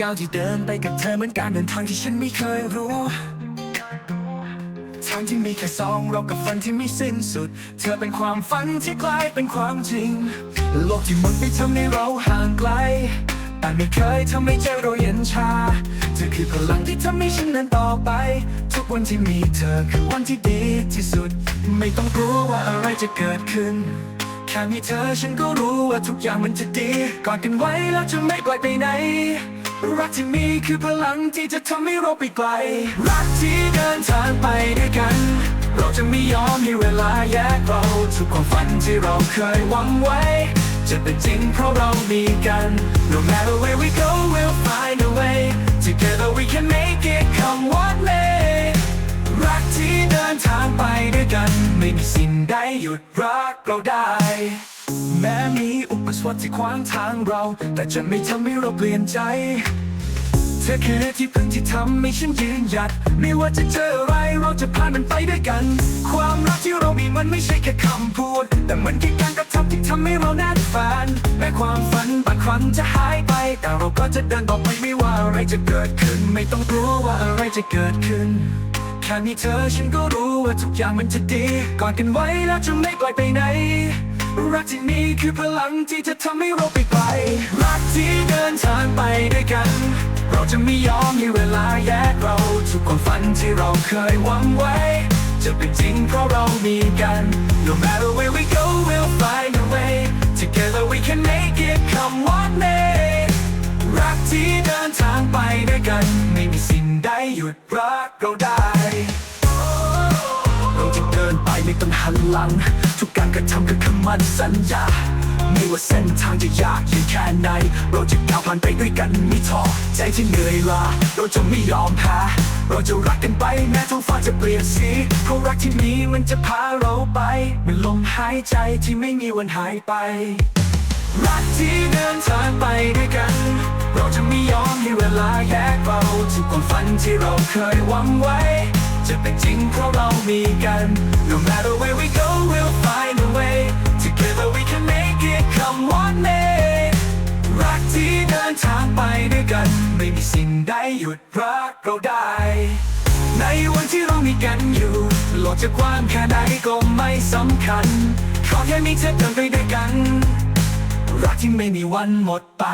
ก้าวที่เดินไปกับเธอเหมือนการเดินทางที่ฉันไม่เคยรู้ทางที่มีแค่สองเรากับฝันที่ไม่สิ้นสุด เธอเป็นความฝันที่กลายเป็นความจริง โลกที่มุนไปทำให้เราห่างไกล แต่ไม่เคยทำให้ใจเราเย็นชา เธอคือพลังที่ทำให้ฉันเดินต่อไป ทุกวันที่มีเธอคือวันที่ดีที่สุด ไม่ต้องกลัวว่าอะไรจะเกิดขึ้นแค่มีเธอฉันก็รู้ว่าทุกอย่างมันจะดีกอดกันไว้แล้วจะไม่ปล่อยไปไหน รักที่มีคือพลังที่จะทำให้เราไปไกล รักที่เดินทางไปด้วยกัน เราจะไม่ยอมให้เวลาแยกเราทุกความฝันที่เราเคยหวังไว้ จะเป็นจริงเพราะเรามีกัน No matter where we go we'll find a way Together we can make it come one day รักที่เดินทางไปด้วยกัน ไม่มีสิ่งใดหยุดรักเราได้ แม้มีอุปสรรคที่ขวางทางเรา แต่จะไม่ทำให้เราเปลี่ยนใจ เธอคือที่พึ่งที่ทำให้ฉันยืนหยัด ไม่ว่าจะเจออะไรเราจะผ่านมันไปด้วยกัน ความรักที่เรามีมันไม่ใช่แค่คำพูด แต่มันคือการกระทำที่ทำให้เราแน่นแฟนแม้ความฝันบางครั้งจะหายไป แต่เราก็จะเดินต่อไปไม่ว่าอะไรจะเกิดขึ้น ไม่ต้องกลัวว่าอะไรจะเกิดขึ้นแค่มีเธอฉันก็รู้ว่าทุกอย่างมันจะดีกอดกันไว้แล้วจะไม่ปล่อยไปไหน รักที่มีคือพลังที่จะทำให้เราไปไกลรักที่เดินทางไปด้วยกัน เราจะไม่ยอมให้เวลาแยกเราทุกความฝันที่เราเคยหวังไว้ จะเป็นจริงเพราะเรามีกัน No matter where we go we'll find a way Together we can make it come one day รักที่เดินทางไปด้วยกัน ไม่มีสิ่งใดหยุดรักเราได้ เราจะเดินไปไม่ต้องหันหลังทุ การกระทำคือคำมั่นสัญญา ไม่ว่าเส้นทางจะยากเย็นแค่ไหน เราจะก้าวผ่านไปด้วยกันไม่ท้อใจที่เหนื่อยล้าเราจะไม่ยอมแพ้เราจะรักกันไปแม้ท้องฟ้าจะเปลี่ยนสีเพราะรักที่มีมันจะพาเราไปเหมันลมหายใจที่ไม่มีวันหายไป รักที่เดินทางไปด้วยกัน เราจะไม่ยอมให้เวลาแยกเราทุกความฝันที่เราเคยหวังไว้ จะเป็นจริงเพราะเรามีกัน No matter where we go we'll find างไปด้วยกัน ไม่มีสิ่งใดหยุดรักเราได้ ในวันที่เรามีกันอยู่โลกจะกว้างแค่ไหนก็ไม่สำคัญขอแค่มีเธอเดินไปด้วยกัน รักที่ไม่มีวันหมดไป